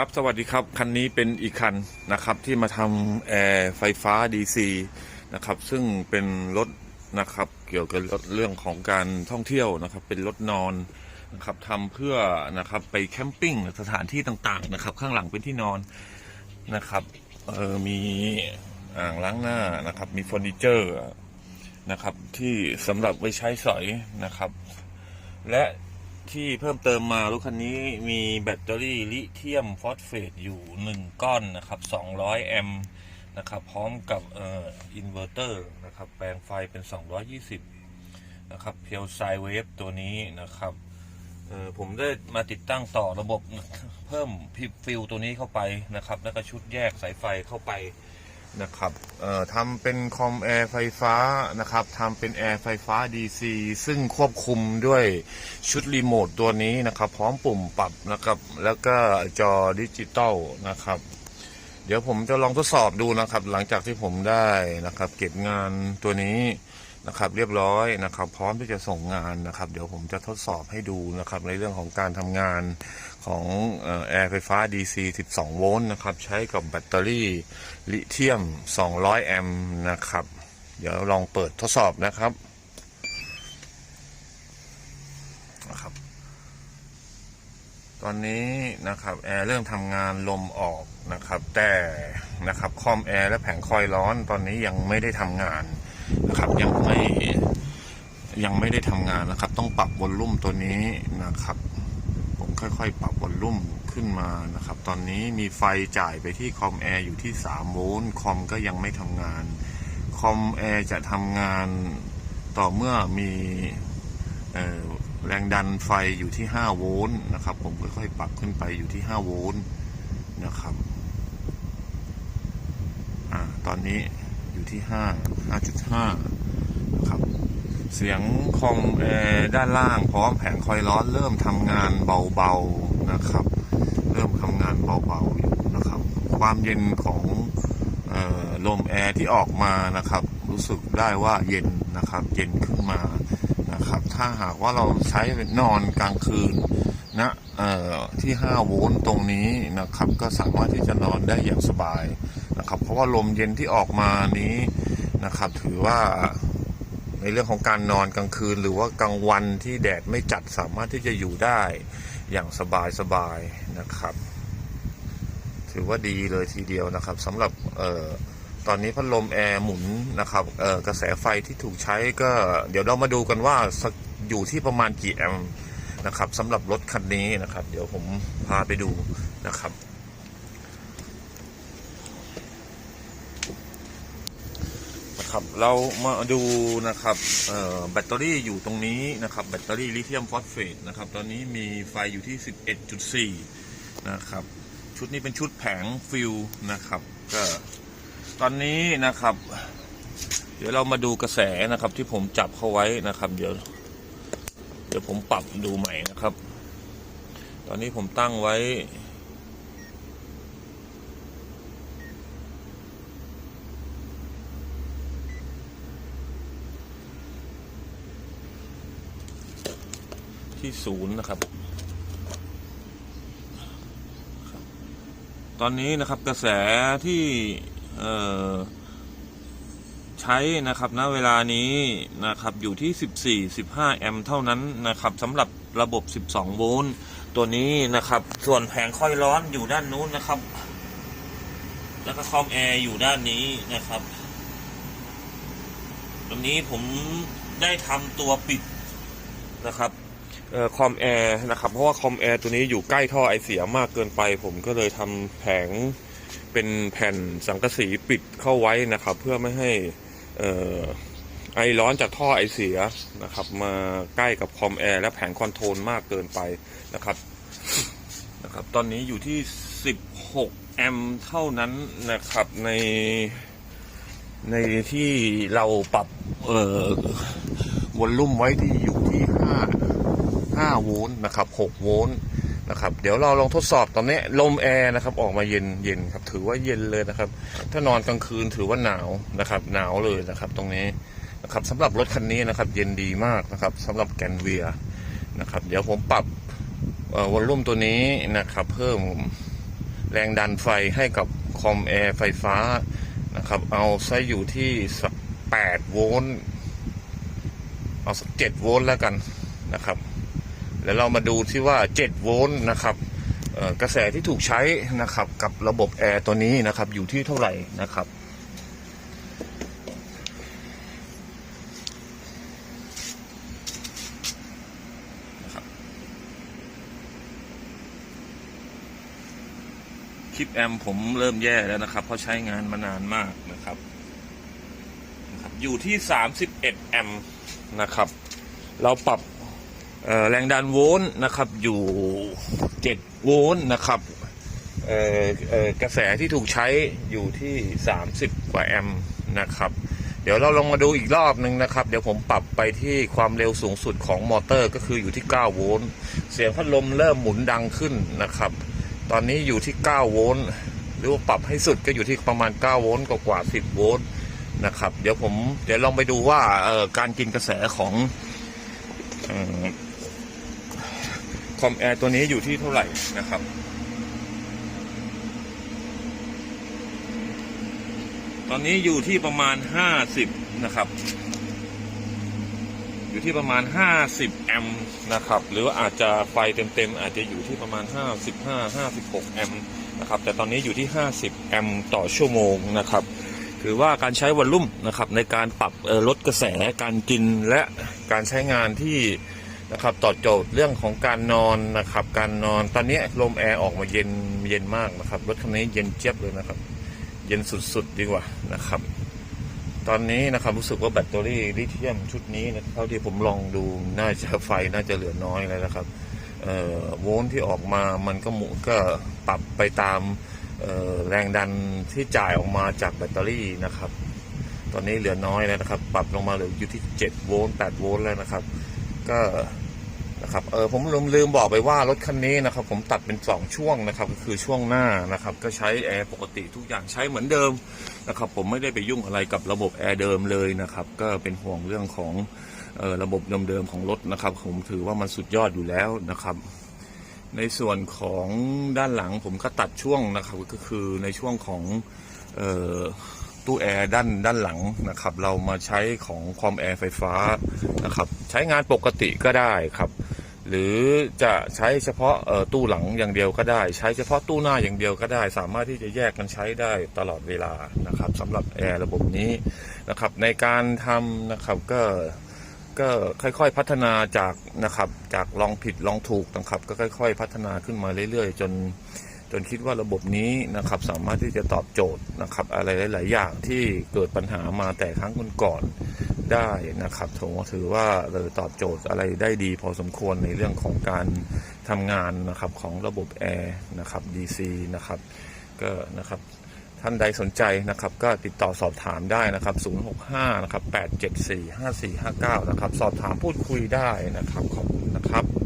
ครับสวัสดีครับ คันนี้เป็นอีกคันนะครับที่มาทำแอร์ไฟฟ้า DC นะครับซึ่งเป็นรถนะครับเกี่ยวกับรถเรื่องของการท่องเที่ยวนะครับเป็นรถนอนนะครับทำเพื่อนะครับไปแคมปิ้งสถานที่ต่างๆนะครับข้างหลังเป็นที่นอนนะครับเออมีอ่างล้างหน้านะครับมีเฟอร์นิเจอร์นะครับที่สำหรับไว้ใช้สอยนะครับ และ ที่เพิ่มเติมมารถคันนี้มีแบตเตอรี่ลิเธียมฟอสเฟตอยู่ 1 ก้อนนะครับ 200 แอมป์นะครับ พร้อมกับเอ่ออินเวอร์เตอร์นะครับ แปลงไฟเป็น 220 นะครับเพียวไซเวฟตัวนี้นะครับเอ่อผมได้มาติดตั้งต่อระบบเพิ่มพิฟิลตัวนี้เข้าไปนะครับ แล้วก็ชุดแยกสายไฟเข้าไป นะครับเอ่อทำเป็นคอมแอร์ไฟฟ้านะครับทำเป็นแอร์ไฟฟ้า DC ซึ่งควบคุมด้วยชุดรีโมทตัวนี้นะครับ พร้อมปุ่มปรับนะครับ แล้วก็จอดิจิตอลนะครับ เดี๋ยวผมจะลองทดสอบดูนะครับ หลังจากที่ผมได้นะครับ เก็บงานตัวนี้ นะครับ เรียบร้อยนะครับ พร้อมที่จะส่งงานนะครับ เดี๋ยวผมจะทดสอบให้ดูนะครับ ในเรื่องของการทำงานของแอร์ไฟฟ้า DC 12 โวลต์นะครับ ใช้กับแบตเตอรี่ลิเธียม 200 แอมป์นะครับ เดี๋ยวลองเปิดทดสอบนะครับนะครับ ตอนนี้นะครับแอร์เริ่มทำงานลมออกนะครับ แต่นะครับคอมแอร์และแผงคอยล์ร้อนตอนนี้ยังไม่ได้ทำงาน นะครับ ยังไม่ยังไม่ได้ทำงานนะครับ ต้องปรับวอลลุ่มตัวนี้นะครับ ผมค่อยๆ ปรับวอลลุ่มขึ้นมานะครับ ตอนนี้มีไฟจ่ายไปที่คอมแอร์อยู่ที่3โวลต์คอมก็ยังไม่ทำงาน คอมแอร์จะทำงานต่อเมื่อมีออแรงดันไฟอยู่ที่ 5 โวลต์นะครับ ผมค่อยๆ ปรับขึ้นไปอยู่ที่ 5 โวลต์นะครับ อ่า ตอนนี้ อยู่ที่ 5 5.5นะครับเสียงคอมแอร์ด้านล่างพร้อมแผงคอยล์ร้อนเริ่มทำงานเบาๆนะครับ เริ่มทำงานเบาๆอยู่นะครับ ความเย็นของออลมแอร์ที่ออกมานะครับ รู้สึกได้ว่าเย็นนะครับ เย็นขึ้นมานะครับ ถ้าหากว่าเราใช้นอนกลางคืนนะเอ่อที่ 5 โวลต์ตรงนี้นะครับ ก็สามารถที่จะนอนได้อย่างสบาย นะครับ เพราะว่าลมเย็นที่ออกมานี้นะครับ ถือว่าในเรื่องของการนอนกลางคืน หรือว่ากลางวันที่แดดไม่จัดสามารถที่จะอยู่ได้อย่างสบายสบายๆนะครับ ถือว่าดีเลยทีเดียวนะครับสำหรับเอ่อตอนนี้พัดลมแอร์หมุนนะครับเอ่อกระแสไฟที่ถูกใช้ก็เดี๋ยวเรามาดูกันว่าอยู่ที่ประมาณกี่แอมป์นะครับสำหรับรถคันนี้นะครับ เดี๋ยวผมพาไปดูนะครับ นะครับ เรามาดูนะครับแบตเตอรี่อยู่ตรงนี้นะครับ แบตเตอรี่ลิเธียมฟอสเฟตนะครับ ตอนนี้มีไฟอยู่ที่ 11.4 นะครับ ชุดนี้เป็นชุดแผงฟิลนะครับ ก็ตอนนี้นะครับ เดี๋ยวเรามาดูกระแสนะครับที่ผมจับเข้าไว้นะครับ เดี๋ยว เดี๋ยวผมปรับดูใหม่นะครับ ตอนนี้ผมตั้งไว้ ที่ศูนย์นะครับ ตอนนี้นะครับกระแสที่ใช้นะครับณเวลานี้นะครับอยู่ที่ 14 15 แอมป์เท่านั้นนะครับสำหรับระบบ 12 โวลต์ตัวนี้นะครับ ส่วนแผงค่อยร้อนอยู่ด้านนู้นนะครับ แล้วก็คอมแอร์อยู่ด้านนี้นะครับตรงนี้ผมได้ทำตัวปิดนะครับ คอมแอร์นะครับ เพราะว่าคอมแอร์ตัวนี้อยู่ใกล้ท่อไอเสียมากเกินไป ผมก็เลยทำแผงเป็นแผ่นสังกะสีปิดเข้าไว้นะครับ เพื่อไม่ให้อ่อไอร้อนจากท่อไอเสียนะครับมาใกล้กับคอมแอร์และแผงคอนโทรลมากเกินไปนะครับนะครับตอนนี้อยู่ที่ 16 แอมป์เท่านั้นนะครับในในที่เราปรับเอ่อวอลลุ่มไว้ที่อยู่ที่ 5 5 โวลต์นะครับ 6 โวลต์นะครับ เดี๋ยวเราลองทดสอบตอนนี้ลมแอร์นะครับออกมาเย็นเย็นครับ ถือว่าเย็นเลยนะครับ ถ้านอนกลางคืนถือว่าหนาวนะครับ หนาวเลยนะครับ ตรงนี้นะครับสำหรับรถคันนี้นะครับ เย็นดีมากนะครับสำหรับแกนเวียนะครับ เดี๋ยวผมปรับวอลลุ่มตัวนี้นะครับ เพิ่มแรงดันไฟให้กับคอมแอร์ไฟฟ้านะครับ เอาไซอยู่ที่สัก8โวลต์เอาสัก7โวลต์แล้วกันนะครับ แล้วเรามาดูที่ว่า 7 โวลต์นะครับกระแสที่ถูกใช้นะครับกับระบบแอร์ตัวนี้นะครับอยู่ที่เท่าไหร่นะครับคลิปแอมผมเริ่มแย่แล้วนะครับ เพราะใช้งานมานานมากนะครับ อยู่ที่ 31 แอมนะครับ เราปรับ แรงดันโวลต์นะครับอยู่ 7 โวลต์นะครับกระแสที่ถูกใช้อยู่ที่ 30 กว่าแอมป์นะครับ เดี๋ยวเราลองมาดูอีกรอบหนึ่งนะครับ เดี๋ยวผมปรับไปที่ความเร็วสูงสุดของมอเตอร์ก็คืออยู่ที่ 9 โวลต์เสียงพัดลมเริ่มหมุนดังขึ้นนะครับ ตอนนี้อยู่ที่ 9 โวลต์หรือว่าปรับให้สุดก็อยู่ที่ประมาณ 9 โวลต์กว่า10 โวลต์นะครับ เดี๋ยวผมเดี๋ยวลองไปดูว่าการกินกระแสของ อ่อคอมแอร์ตัวนี้อยู่ที่เท่าไหร่นะครับ ตอนนี้อยู่ที่ประมาณ 50 นะครับ อยู่ที่ประมาณ 50 แอมป์นะครับ หรือว่าอาจจะไฟเต็มๆ อาจจะอยู่ที่ประมาณ 55 56 แอมป์นะครับ แต่ตอนนี้อยู่ที่ 50 แอมป์ต่อชั่วโมงนะครับถือว่าการใช้วอลลุ่มนะครับในการปรับลดกระแสการกินและการใช้งานที่ นะครับตอบโจทย์เรื่องของการนอนนะครับการนอนตอนนี้ลมแอร์ออกมาเย็นเย็นมากนะครับรถคันนี้เย็นเจี๊ยบเลยนะครับ เย็นสุดๆดีกว่านะครับ ตอนนี้นะครับรู้สึกว่าแบตเตอรี่ลิเธียมชุดนี้นะเท่าที่ผมลองดูน่าจะไฟน่าจะเหลือน้อยแล้วนะครับโวลต์ที่ออกมามันก็หมุก็ปรับไปตามแรงดันที่จ่ายออกมาจากแบตเตอรี่นะครับ ตอนนี้เหลือน้อยแล้วนะครับ ปรับลงมาเหลืออยู่ที่ 7 โวลต์8โวลต์แล้วนะครับ ก็นะครับเออผมลืมลืมบอกไปว่ารถคันนี้นะครับ ผมตัดเป็น2ช่วงนะครับ ก็คือช่วงหน้านะครับ ก็ใช้แอร์ปกติทุกอย่างใช้เหมือนเดิมนะครับ ผมไม่ได้ไปยุ่งอะไรกับระบบแอร์เดิมเลยนะครับ ก็เป็นห่วงเรื่องของออระบบเดิมๆของรถนะครับ ผมถือว่ามันสุดยอดอยู่แล้วนะครับในส่วนของด้านหลังผมก็ตัดช่วงนะครับก็คือในช่วงของเออ ตู้แอร์ด้านด้านหลังนะครับ เรามาใช้ของความแอร์ไฟฟ้านะครับ ใช้งานปกติก็ได้ครับ หรือจะใช้เฉพาะตู้หลังอย่างเดียวก็ได้ ใช้เฉพาะตู้หน้าอย่างเดียวก็ได้ สามารถที่จะแยกกันใช้ได้ตลอดเวลานะครับสำหรับแอร์ระบบนี้นะครับ ในการทำนะครับก็ก็ค่อยๆพัฒนาจากนะครับจากลองผิดลองถูกนะครับ ก็ค่อย ๆ พัฒนาขึ้นมาเรื่อย ๆ จน นคิดว่าระบบนี้นะครับสามารถที่จะตอบโจทย์นะครับอะไรหลาย ๆ อย่างที่เกิดปัญหามาแต่ครั้งก่อนๆได้นะครับถือว่าถือว่าเออตอบโจทย์อะไรได้ดีพอสมควรในเรื่องของการทำงานนะครับของระบบแอร์นะครับ DC นะครับก็นะครับท่านใดสนใจนะครับก็ติดต่อสอบถามได้นะครับ 065 นะครับ 874 5459 นะครับ สอบถามพูดคุยได้นะครับ ขอบคุณนะครับ